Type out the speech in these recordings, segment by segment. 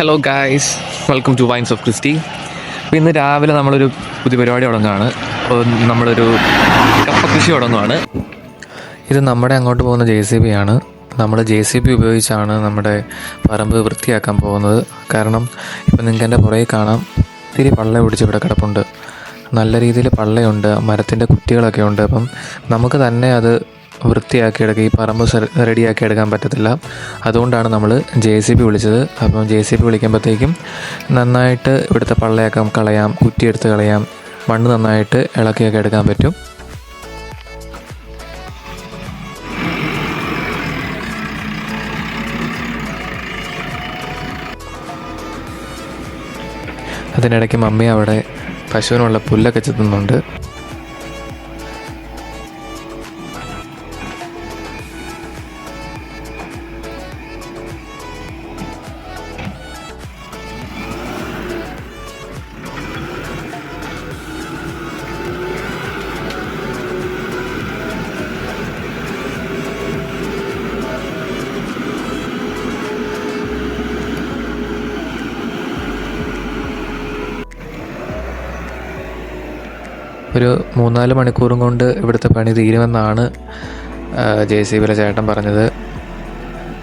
Hello guys welcome to wines of Christy അപ്പോൾ ഇന്ന് രാവിലെ നമ്മളൊരു പുതിയ പരിപാടി തുടങ്ങുകയാണ്. അപ്പോൾ നമ്മളൊരു കപ്പ കൃഷി തുടങ്ങുകയാണ് ഇത് നമ്മുടെ അങ്ങോട്ട് പോകുന്ന ജെ സി ബി ആണ്. നമ്മൾ ജെ സി ബി ഉപയോഗിച്ചാണ് നമ്മുടെ പറമ്പ് വൃത്തിയാക്കാൻ പോകുന്നത്. കാരണം ഇപ്പം നിങ്ങൾക്ക് എന്റെ പുറകെ കാണാം. ഇത്തിരി പള്ള പിടിച്ച് ഇവിടെ കിടപ്പുണ്ട്. നല്ല രീതിയിൽ പള്ളയുണ്ട്. മരത്തിന്റെ കുറ്റികളൊക്കെ ഉണ്ട്. അപ്പം നമുക്ക് തന്നെ അത് വൃത്തിയാക്കി എടുക്കുക ഈ പറമ്പ് റെഡിയാക്കി എടുക്കാൻ പറ്റത്തില്ല. അതുകൊണ്ടാണ് നമ്മൾ ജെ സി ബി വിളിച്ചത്. അപ്പം ജെ സി ബി വിളിക്കുമ്പോഴത്തേക്കും നന്നായിട്ട് ഇവിടുത്തെ പള്ളയൊക്കെ കളയാം കുറ്റിയെടുത്ത് കളയാം. മണ്ണ് നന്നായിട്ട് ഇളക്കിയൊക്കെ എടുക്കാൻ പറ്റും. അതിനിടയ്ക്ക് മമ്മി അവിടെ പശുവിനുള്ള പുല്ലൊക്കെ ചെത്തുന്നുണ്ട്. ഒരു മൂന്നാൽ മണിക്കൂറും കൊണ്ട് ഇവിടുത്തെ പണി തീരുമെന്നാണ് ജെ സി ബിയിലെ ചേട്ടൻ പറഞ്ഞത്.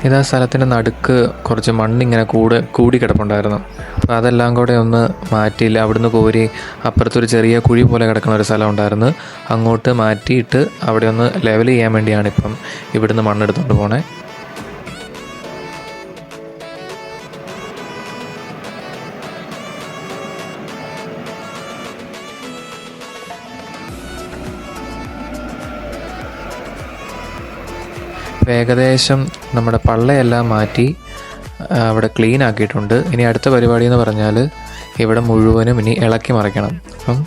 ഇത് സ്ഥലത്തിന്റെ നടുക്ക് കുറച്ച് മണ്ണിങ്ങനെ കൂടെ കൂടി കിടപ്പുണ്ടായിരുന്നു. അപ്പോൾ അതെല്ലാം കൂടെ ഒന്ന് മാറ്റിയില്ല അവിടുന്ന് കോരി അപ്പുറത്തൊരു ചെറിയ കുഴി പോലെ കിടക്കുന്ന ഒരു സ്ഥലം ഉണ്ടായിരുന്നു. അങ്ങോട്ട് മാറ്റിയിട്ട് അവിടെ ഒന്ന് ലെവൽ ചെയ്യാൻ വേണ്ടിയാണ് ഇപ്പം ഇവിടുന്ന് മണ്ണെടുത്തുകൊണ്ട് പോണേ. ഇപ്പം ഏകദേശം നമ്മുടെ പള്ളയെല്ലാം മാറ്റി അവിടെ ക്ലീൻ ആക്കിയിട്ടുണ്ട്. ഇനി അടുത്ത പരിപാടി എന്ന് പറഞ്ഞാൽ ഇവിടെ മുഴുവനും ഇനി ഇളക്കി മറിക്കണം. അപ്പം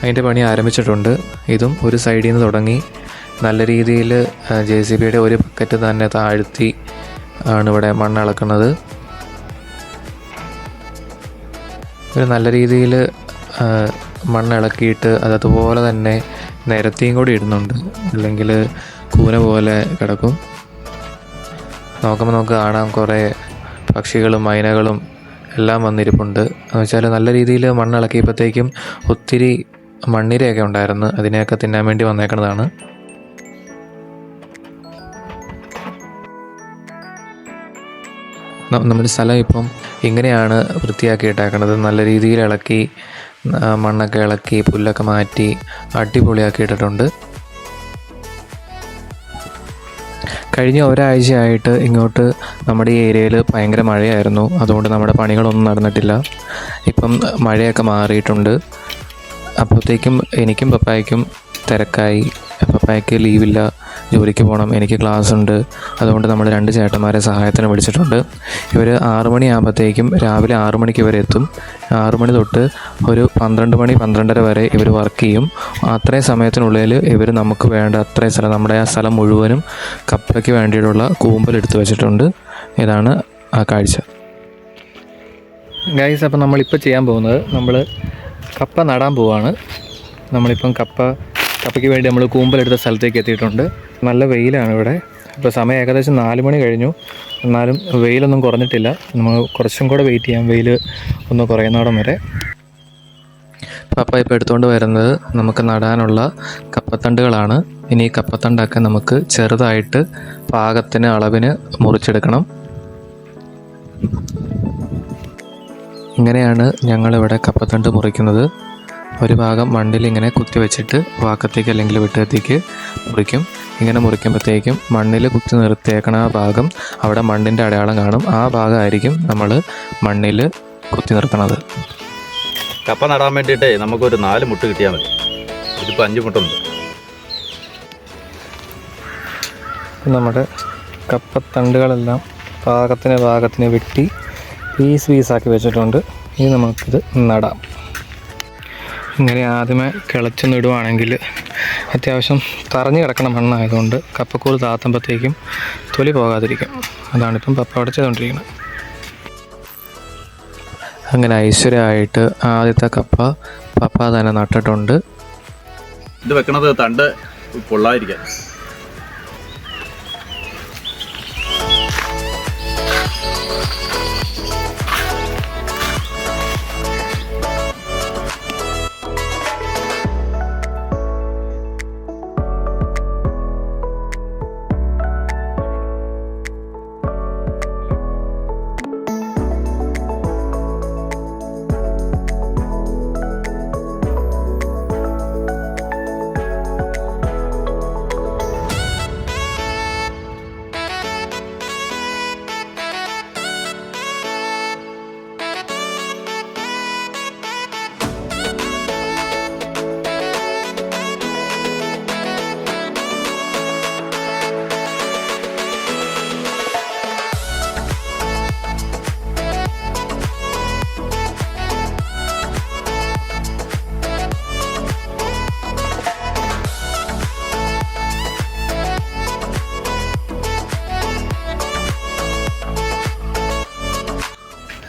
അതിന്റെ പണി ആരംഭിച്ചിട്ടുണ്ട്. ഇതും ഒരു സൈഡിൽ നിന്ന് തുടങ്ങി നല്ല രീതിയിൽ ജെ സി ബിയുടെ ഒരു ബക്കറ്റ് തന്നെ താഴ്ത്തി ആണ് ഇവിടെ മണ്ണ് ഇളക്കുന്നത് ഒരു നല്ല രീതിയിൽ മണ്ണ് ഇളക്കിയിട്ട് അത് അതുപോലെ തന്നെ നിരത്തിയും കൂടി ഇടുന്നുണ്ട്. അല്ലെങ്കിൽ കൂന പോലെ കിടക്കും. നോക്കുമ്പോൾ നമുക്ക് കാണാം കുറേ പക്ഷികളും മൈനകളും എല്ലാം വന്നിരിപ്പുണ്ട്. എന്ന് വെച്ചാൽ നല്ല രീതിയിൽ മണ്ണ് ഇളക്കിയപ്പോഴത്തേക്കും ഒത്തിരി മണ്ണിരയൊക്കെ ഉണ്ടായിരുന്നു. അതിനെയൊക്കെ തിന്നാൻ വേണ്ടി വന്നേക്കുന്നതാണ്. നമ്മുടെ സ്ഥലം ഇപ്പം ഇങ്ങനെയാണ് വൃത്തിയാക്കി ഇട്ടേക്കുന്നത് നല്ല രീതിയിൽ ഇളക്കി മണ്ണൊക്കെ ഇളക്കി പുല്ലൊക്കെ മാറ്റി അടിപൊളിയാക്കി കഴിഞ്ഞ ഒരാഴ്ചയായിട്ട് ഇങ്ങോട്ട് നമ്മുടെ ഈ ഏരിയയിൽ ഭയങ്കര മഴയായിരുന്നു. അതുകൊണ്ട് നമ്മുടെ പണികളൊന്നും നടന്നിട്ടില്ല. ഇപ്പം മഴയൊക്കെ മാറിയിട്ടുണ്ട്. അപ്പോഴത്തേക്കും എനിക്കും പപ്പായ്ക്കും തിരക്കായി. പപ്പായ്ക്ക് ലീവില്ല ജോലിക്ക് പോകണം എനിക്ക് ക്ലാസ് ഉണ്ട്. അതുകൊണ്ട് നമ്മൾ രണ്ട് ചേട്ടന്മാരെ സഹായത്തിന് വിളിച്ചിട്ടുണ്ട്. ഇവർ ആറു മണിയാകുമ്പോഴത്തേക്കും രാവിലെ ആറു മണിക്ക് ഇവർ എത്തും. ആറു മണി തൊട്ട് ഒരു പന്ത്രണ്ട് മണി പന്ത്രണ്ടര വരെ ഇവർ വർക്ക് ചെയ്യും. അത്രയും സമയത്തിനുള്ളിൽ ഇവർ നമുക്ക് വേണ്ട അത്രയും സ്ഥലം നമ്മുടെ ആ സ്ഥലം മുഴുവനും കപ്പയ്ക്ക് വേണ്ടിയിട്ടുള്ള കൂമ്പൽ എടുത്തു വെച്ചിട്ടുണ്ട്. ഇതാണ് ആ കാഴ്ച. ഗൈസ് അപ്പോൾ നമ്മളിപ്പോൾ ചെയ്യാൻ പോകുന്നത് നമ്മൾ കപ്പ നടാൻ പോവാണ്. നമ്മളിപ്പം കപ്പ കപ്പയ്ക്ക് വേണ്ടി നമ്മൾ കൂമ്പലെടുത്ത സ്ഥലത്തേക്ക് എത്തിയിട്ടുണ്ട്. നല്ല വെയിലാണ് ഇവിടെ. ഇപ്പോൾ സമയം ഏകദേശം നാല് മണി കഴിഞ്ഞു. എന്നാലും വെയിലൊന്നും കുറഞ്ഞിട്ടില്ല. നമ്മൾ കുറച്ചും കൂടെ വെയിറ്റ് ചെയ്യാം. വെയിൽ ഒന്ന് കുറയുന്നോടം വരെ. പപ്പ ഇപ്പോൾ എടുത്തുകൊണ്ട് വരുന്നത് നമുക്ക് നടാനുള്ള കപ്പത്തണ്ടുകളാണ്. ഇനി ഈ കപ്പത്തണ്ടൊക്കെ നമുക്ക് ചെറുതായിട്ട് പാകത്തിന് അളവിന് മുറിച്ചെടുക്കണം. ഇങ്ങനെയാണ് ഞങ്ങളിവിടെ കപ്പത്തണ്ട് മുറിക്കുന്നത്. ഒരു ഭാഗം മണ്ണിൽ ഇങ്ങനെ കുത്തി വെച്ചിട്ട് വാക്കത്തേക്ക് അല്ലെങ്കിൽ വിട്ടത്തേക്ക് മുറിക്കും. ഇങ്ങനെ മുറിക്കുമ്പോഴത്തേക്കും മണ്ണിൽ കുത്തി നിർത്തിയേക്കണ ആ ഭാഗം അവിടെ മണ്ണിന്റെ അടയാളം കാണും. ആ ഭാഗമായിരിക്കും നമ്മൾ മണ്ണിൽ കുത്തി നിർത്തണത്. കപ്പ നടാൻ വേണ്ടിയിട്ടേ നമുക്കൊരു നാല് മുട്ട് കിട്ടിയാൽ മതി. ഇതിപ്പോൾ അഞ്ച് മുട്ടുണ്ട്. നമ്മുടെ കപ്പത്തണ്ടുകളെല്ലാം പാകത്തിന് പാകത്തിന് വെട്ടി പീസ് പീസാക്കി വെച്ചിട്ടുണ്ട്. ഇനി നമുക്കിത് നടാം. ഇങ്ങനെ ആദ്യമേ കിളച്ച് നിടുവാണെങ്കിൽ അത്യാവശ്യം തറഞ്ഞു കിടക്കണ മണ്ണായതുകൊണ്ട് കപ്പക്കൂട് താത്തുമ്പോഴത്തേക്കും തൊലി പോകാതിരിക്കും. അതാണിപ്പം പപ്പ അവിടെ ചെയ്തുകൊണ്ടിരിക്കുന്നത്. അങ്ങനെ ഐശ്വര്യമായിട്ട് ആദ്യത്തെ കപ്പ പപ്പ തന്നെ നട്ടിട്ടുണ്ട്. ഇത് വെക്കണത് തണ്ട് പൊള്ളാതിരിക്കാൻ.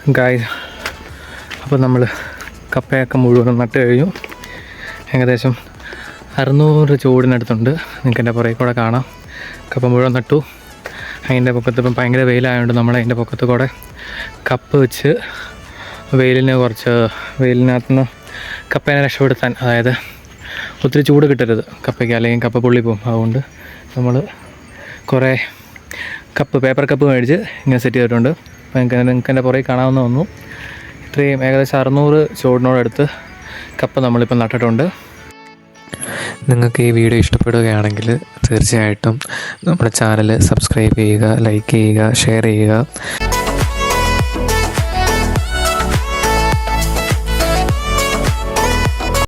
ഗായ് അപ്പോൾ നമ്മൾ കപ്പയൊക്കെ മുഴുവനും നട്ട് കഴിഞ്ഞു. ഏകദേശം അറുന്നൂറ് ചൂടിനടുത്തുണ്ട്. നിങ്ങൾക്ക് എന്റെ പുറകെ കൂടെ കാണാം. കപ്പ മുഴുവൻ നട്ടു. അതിന്റെ പൊക്കത്ത് ഇപ്പം ഭയങ്കര വെയിലായതുകൊണ്ട് നമ്മൾ അതിന്റെ പൊക്കത്ത് കൂടെ കപ്പ് വെച്ച് വെയിലിന് കുറച്ച് വെയിലിനകത്ത് നിന്ന് കപ്പേനെ രക്ഷപ്പെടുത്താൻ അതായത് ഒത്തിരി ചൂട് കിട്ടരുത് കപ്പയ്ക്ക് അല്ലെങ്കിൽ കപ്പ പുള്ളി പോകും. അതുകൊണ്ട് നമ്മൾ കുറേ കപ്പ് പേപ്പർ കപ്പ് മേടിച്ച് ഇങ്ങനെ സെറ്റ് ചെയ്തിട്ടുണ്ട്. അപ്പോൾ നിങ്ങൾക്ക് നിങ്ങൾക്ക് എന്റെ പുറകെ കാണാവുന്ന വന്നു ഇത്രയും ഏകദേശം അറുന്നൂറ് ചുവടിനോടടുത്ത് കപ്പ നമ്മളിപ്പോൾ നട്ടിട്ടുണ്ട്. നിങ്ങൾക്ക് ഈ വീഡിയോ ഇഷ്ടപ്പെടുകയാണെങ്കിൽ തീർച്ചയായിട്ടും നമ്മുടെ ചാനൽ സബ്സ്ക്രൈബ് ചെയ്യുക ലൈക്ക് ചെയ്യുക ഷെയർ ചെയ്യുക.